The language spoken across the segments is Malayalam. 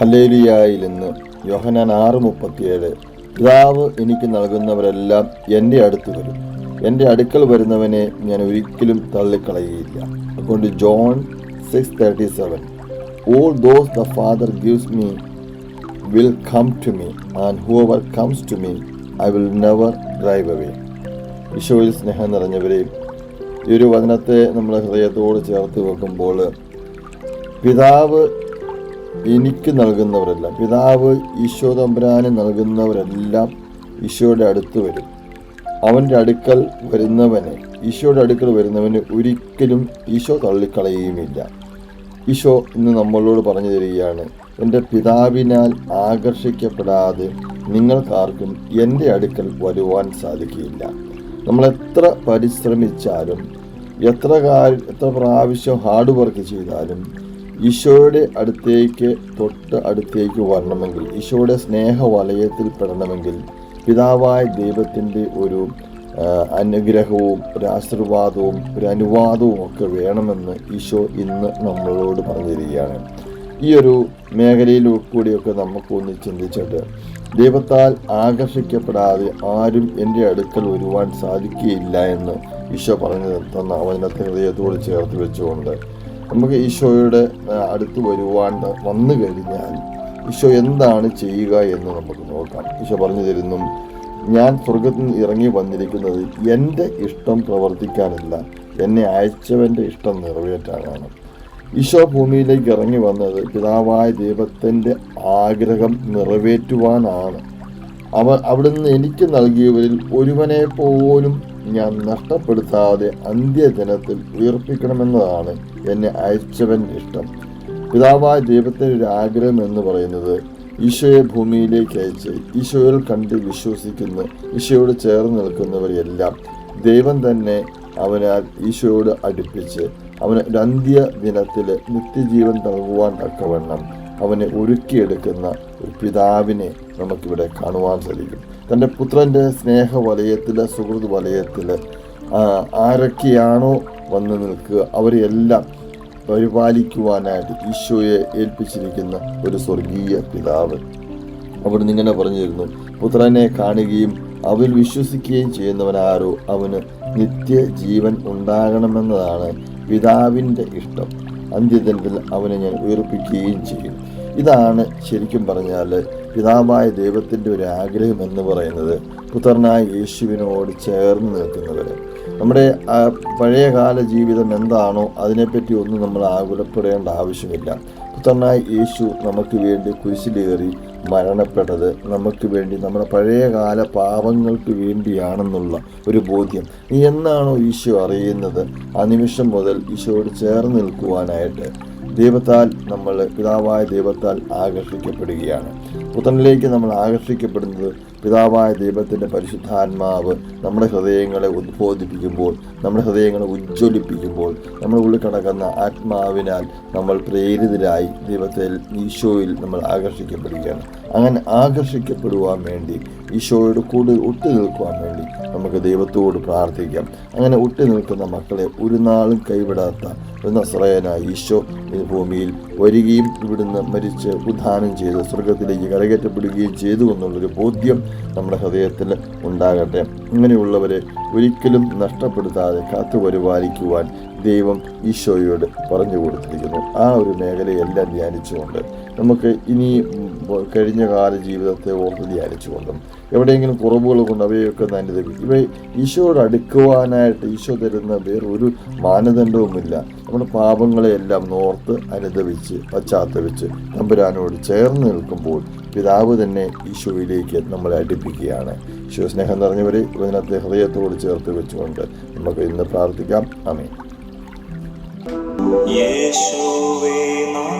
ഹല്ലേലിയായിൽ നിന്ന് യോഹനാൻ ആറ് മുപ്പത്തിയേഴ് പിതാവ് എനിക്ക് നൽകുന്നവരെല്ലാം എന്റെ അടുത്ത് വരും. എന്റെ അടുക്കൽ വരുന്നവനെ ഞാൻ ഒരിക്കലും തള്ളിക്കളയുകയില്ല. അതുകൊണ്ട് John six thirty seven all those the father gives me will come to me and whoever comes to me I will never drive away ഈശോയിൽ സ്നേഹം നിറഞ്ഞവരെയും ഈ ഒരു വചനത്തെ നമ്മൾ ഹൃദയത്തോട് ചേർത്ത് വെക്കുമ്പോൾ പിതാവ് എനിക്ക് നൽകുന്നവരെല്ലാം. പിതാവ് ഈശോ തമ്പുരാന് നൽകുന്നവരെല്ലാം ഈശോയുടെ അടുത്ത് വരും. അവന്റെ അടുക്കൽ വരുന്നവനെ ഈശോയുടെ അടുക്കൽ വരുന്നവന് ഒരിക്കലും ഈശോ തള്ളിക്കളയുകയുമില്ല. ഈശോ ഇന്ന് നമ്മളോട് പറഞ്ഞു തരികയാണ് എന്റെ പിതാവിനാൽ ആകർഷിക്കപ്പെടാതെ നിങ്ങൾക്കാർക്കും എന്റെ അടുക്കൽ വരുവാൻ സാധിക്കുകയില്ല. നമ്മൾ എത്ര പരിശ്രമിച്ചാലും എത്ര കാര്യം എത്ര പ്രാവശ്യം ഹാർഡ് വർക്ക് ചെയ്താലും ഈശോയുടെ അടുത്തേക്ക് തൊട്ട് അടുത്തേക്ക് വരണമെങ്കിൽ ഈശോയുടെ സ്നേഹവലയത്തിൽ പെടണമെങ്കിൽ പിതാവായ ദൈവത്തിന്റെ ഒരു അനുഗ്രഹവും ഒരു ആശീർവാദവും ഒരു അനുവാദവും ഒക്കെ വേണമെന്ന് ഈശോ ഇന്ന് നമ്മളോട് പറഞ്ഞു തരികയാണ് ഈ ഒരു മേഖലയിൽ കൂടിയൊക്കെ നമുക്കൊന്ന് ചിന്തിച്ചിട്ട് ദൈവത്താൽ ആകർഷിക്കപ്പെടാതെ ആരും എന്റെ അടുക്കൽ വരുവാൻ സാധിക്കുകയില്ല എന്ന് ഈശോ പറഞ്ഞു തന്ന അവനത്തെ ഹൃദയത്തോട് ചേർത്ത് വെച്ചുകൊണ്ട്. നമുക്ക് ഈശോയുടെ അടുത്ത് വരുവാൻ വന്നു കഴിഞ്ഞാൽ ഈശോ എന്താണ് ചെയ്യുക എന്ന് നമുക്ക് നോക്കാം. ഈശോ പറഞ്ഞു തരുന്നു ഞാൻ സ്വർഗത്തിൽ നിന്ന് ഇറങ്ങി വന്നിരിക്കുന്നത് എന്റെ ഇഷ്ടം പ്രവർത്തിക്കാനല്ല എന്നെ അയച്ചവന്റെ ഇഷ്ടം നിറവേറ്റാനാണ്. ഈശോ ഭൂമിയിലേക്ക് ഇറങ്ങി വന്നത് പിതാവായ ദൈവത്തിന്റെ ആഗ്രഹം നിറവേറ്റുവാനാണ്. അവ അവിടുന്ന് എനിക്ക് നൽകിയവരിൽ ഒരുവനെ പോലും ഞാൻ നഷ്ടപ്പെടുത്താതെ അന്ത്യദിനത്തിൽ ഉയർപ്പിക്കണമെന്നതാണ് എന്നെ അയച്ചവന്റെ ഇഷ്ടം. പിതാവായ ദൈവത്തിന്റെ ഒരു ആഗ്രഹം എന്ന് പറയുന്നത് ഈശോയെ ഭൂമിയിലേക്ക് അയച്ച് ഈശോയിൽ കണ്ട് വിശ്വസിക്കുന്ന ഈശോയോട് ചേർന്ന് നിൽക്കുന്നവരെല്ലാം ദൈവം തന്നെ അവനാൽ ഈശോയോട് അടുപ്പിച്ച് അവന് ഒരു അന്ത്യ ദിനത്തിൽ നിത്യജീവൻ നൽകുവാൻ തക്കവണ്ണം അവനെ ഒരുക്കിയെടുക്കുന്ന ഒരു പിതാവിനെ നമുക്കിവിടെ കാണുവാൻ സാധിക്കും. തന്റെ പുത്രന്റെ സ്നേഹ വലയത്തിൽ സുഹൃത് വലയത്തിൽ ആരൊക്കെയാണോ വന്ന് നിൽക്കുക അവരെല്ലാം പരിപാലിക്കുവാനായിട്ട് ഈശോയെ ഏൽപ്പിച്ചിരിക്കുന്ന ഒരു സ്വർഗീയ പിതാവ്. അവിടുന്ന് ഇങ്ങനെ പറഞ്ഞിരുന്നു പുത്രനെ കാണുകയും അവൻ വിശ്വസിക്കുകയും ചെയ്യുന്നവനാരോ അവന് നിത്യജീവൻ ഉണ്ടാകണമെന്നതാണ് പിതാവിന്റെ ഇഷ്ടം. അന്ത്യദിനത്തിൽ അവനെ ഞാൻ ഉയർപ്പിക്കുകയും ചെയ്യും. ഇതാണ് ശരിക്കും പറഞ്ഞാൽ പിതാവായ ദൈവത്തിന്റെ ഒരു ആഗ്രഹം എന്ന് പറയുന്നത് പുത്രനായ യേശുവിനോട് ചേർന്ന് നിൽക്കുന്നവർ നമ്മുടെ പഴയകാല ജീവിതം എന്താണോ അതിനെപ്പറ്റി ഒന്നും നമ്മൾ ആകുലപ്പെടേണ്ട ആവശ്യമില്ല. പുത്രനായ യേശു നമുക്ക് വേണ്ടി കുരിശിലേറി മരണപ്പെട്ടത് നമുക്ക് വേണ്ടി നമ്മുടെ പഴയകാല പാപങ്ങൾക്ക് വേണ്ടിയാണെന്നുള്ള ഒരു ബോധ്യം. നീ എന്നാണോ ഈശോ അറിയുന്നത്? ആ നിമിഷം മുതൽ ഈശോയോട് ചേർന്ന് നിൽക്കുവാനായിട്ട് ദൈവത്താൽ നമ്മൾ പിതാവായ ദൈവത്താൽ ആകർഷിക്കപ്പെടുകയാണ്. പുത്രനിലേക്ക് നമ്മൾ ആകർഷിക്കപ്പെടുന്നത് പിതാവായ ദൈവത്തിന്റെ പരിശുദ്ധാത്മാവ് നമ്മുടെ ഹൃദയങ്ങളെ ഉദ്ബോധിപ്പിക്കുമ്പോൾ നമ്മുടെ ഹൃദയങ്ങളെ ഉജ്ജ്വലിപ്പിക്കുമ്പോൾ നമ്മൾ ഉള്ളിൽ കിടക്കുന്ന ആത്മാവിനാൽ നമ്മൾ പ്രേരിതരായി ദൈവത്തിൽ ഈശോയിൽ നമ്മൾ ആകർഷിക്കപ്പെടുകയാണ്. അങ്ങനെ ആകർഷിക്കപ്പെടുവാൻ വേണ്ടി ഈശോയുടെ കൂടെ ഒട്ടു നിൽക്കുവാൻ വേണ്ടി നമുക്ക് ദൈവത്തോട് പ്രാർത്ഥിക്കാം. അങ്ങനെ ഒട്ടു നിൽക്കുന്ന മക്കളെ ഒരു നാളും കൈവിടാത്ത നസ്രയനായ ഈശോ ഭൂമിയിൽ വരികയും ഇവിടുന്ന് മരിച്ച് ഉദ്ധാനം ചെയ്ത് സ്വർഗത്തിലേക്ക് കരകയറ്റപ്പെടുകയും ചെയ്തു എന്നുള്ളൊരു ബോധ്യം നമ്മുടെ ഹൃദയത്തിൽ ഉണ്ടാകട്ടെ. ഇങ്ങനെയുള്ളവരെ ഒരിക്കലും നഷ്ടപ്പെടുത്താതെ കാത്തു പരിപാലിക്കുവാൻ ദൈവം ഈശോയോട് പറഞ്ഞു കൊടുത്തിരിക്കുന്നു. ആ ഒരു മേഖലയെല്ലാം ധ്യാനിച്ചുകൊണ്ട് നമുക്ക് ഇനി കഴിഞ്ഞ കാല ജീവിതത്തെ ഓർത്ത് ധ്യാനിച്ചുകൊണ്ടും എവിടെയെങ്കിലും കുറവുകൾ കൊണ്ട് അവയൊക്കെ നന്ദി ഇവ ഈശോയോട് അടുക്കുവാനായിട്ട് ഈശോ തരുന്ന വേറൊരു മാനദണ്ഡവുമില്ല. നമ്മുടെ പാപങ്ങളെയെല്ലാം നോർത്ത് അനുദവിച്ച് പശ്ചാത്തപിച്ച് തമ്പുരാനോട് ചേർന്ന് നിൽക്കുമ്പോൾ പിതാവ് തന്നെ ഈശോയിലേക്ക് നമ്മളെ അടുപ്പിക്കുകയാണ്. ഈശോ സ്നേഹം നിറഞ്ഞവരെ ഇതിനകത്തെ ഹൃദയത്തോട് ചേർത്ത് വെച്ചുകൊണ്ട് നമുക്ക് ഇന്ന് പ്രാർത്ഥിക്കാം. അമേ യേശുവേ നാഥ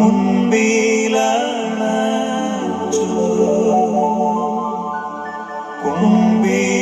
മുൻപിലാണ് കുമ്പിൽ